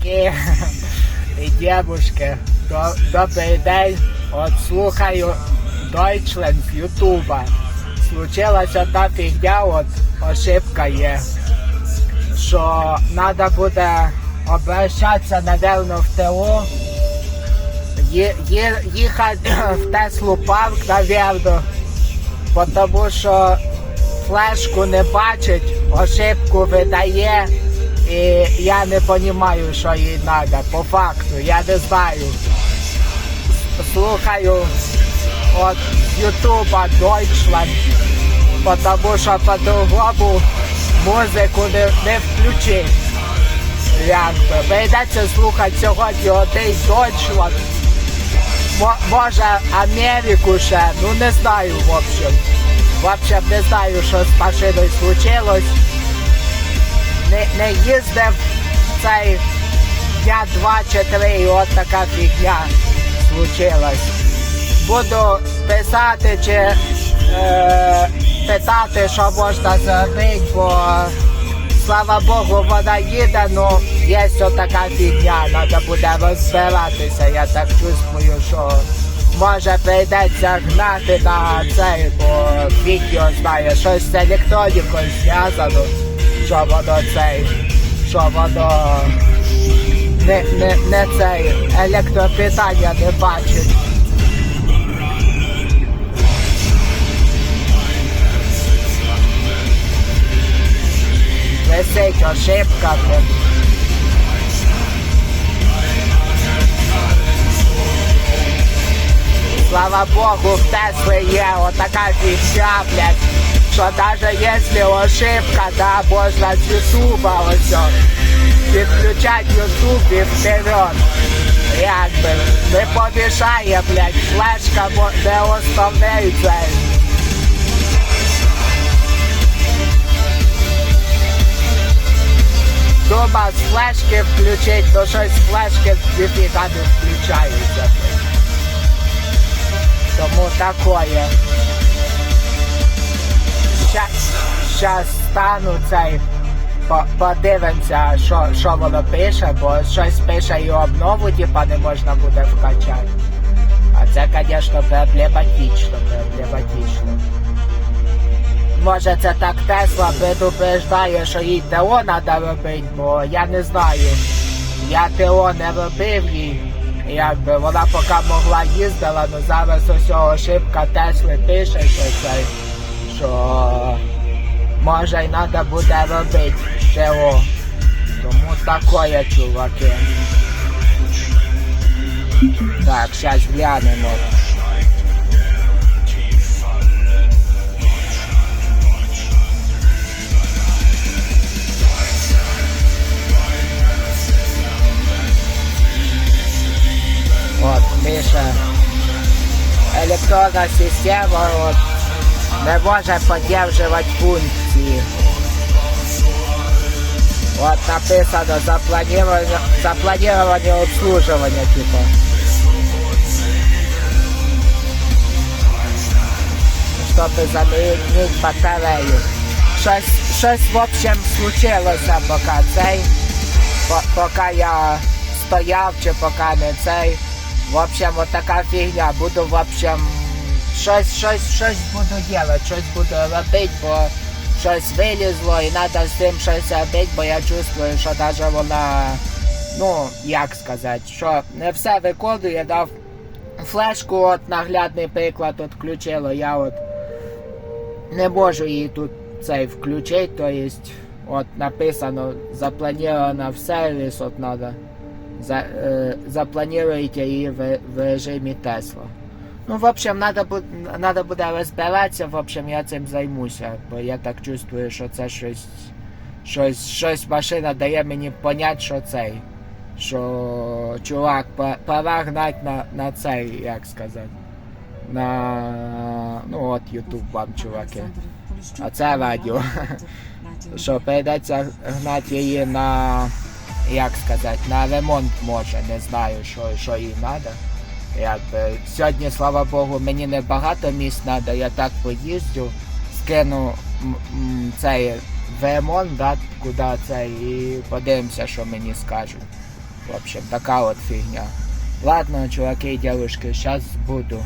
чуваки і дівушки, добрий день. От слухаю Deutschland з Ютуба. Случилась одна фігня, от ошибка є. Що треба буде обращатися, напевно, в ТО. Їхати в Теслу парк, напевно. Тому що флешку не бачить, ошибку видає, і я не розумію, що їй треба. По факту, я не знаю. Слухаю от Ютуба Deutschland, тому що по-другому музику не, не включить. Якби. Прийдеться слухати сьогодні один Deutschland. Мо- може Америку ще, ну не знаю, в общем. В не знаю, що з машиною случилось. Не, їздив цей дня два чи три, от така фігня случилась. Буду писати чи е, питати, що можна зробити, бо слава Богу, вона їде, ну є така фігня, треба буде розбиратися. Я так чувствую, що може прийдеться гнати на цей, бо відео знає, щось з електронікою зв'язано, що воно цей, що воно не, не, не цей електропитання не бачить. Висить ошибка. Слава Богу, в Тесли є отака фігня, блядь, що навіть якщо ошибка, да, можна з Ютуба ось о, підключати Ютуб і вперед. Якби не помішає, блядь, флешка не основний цей. Дома з флешки включить, то щось з флешки ніфіга не включається. блядь. Тому такое. Щас стану цей. Подивимося, що, що воно пише, бо щось пише і обнову, типа не можна буде вкачати. А це, звісно, проблематично, проблематично. Може це так Тесла предупреждає, що їй ТО треба робити, бо я не знаю. Я ТО не робив їй. Якби вона поки могла їздила, але зараз ось ошибка Тесли пише, що це, що може й треба буде робити ТО. Тому такое, чуваки. Так, зараз глянемо. От, пише. Електронна система от, не може підтримувати функції. От написано запланирование, запланирование обслуживания типа. Щоб замінити батарею. Щось, щось в общем случилося поки цей. По- поки я стояв чи поки не цей. В общем, от така фігня. Буду, в общем, щось, щось, щось буду делать, щось буду робити, бо щось вилізло і треба з цим щось робити, бо я чувствую, що навіть вона, ну, як сказати, що не все виконує, дав флешку, от наглядний приклад от включило, я от не можу її тут цей включити, то есть от написано заплановано в сервіс, от надо за, е, заплануйте її в, в режимі Тесла. Ну, в общем, надо, надо буде розбиратися, в общем, я цим займуся, бо я так чувствую, що це щось, щось, щось машина дає мені понять, що цей. Що чувак, по- пора гнать на, на цей, як сказати. На ну от Ютуб вам, чуваки. А це радіо. Що прийдеться гнати її на як сказати, на ремонт може, не знаю, що, що їй треба. Якби сьогодні, слава Богу, мені не багато місць треба, я так поїздю, скину цей ВМОН, да, куди це, і подивимося, що мені скажуть. В общем, така от фігня. Ладно, чуваки і дівчатки, зараз буду.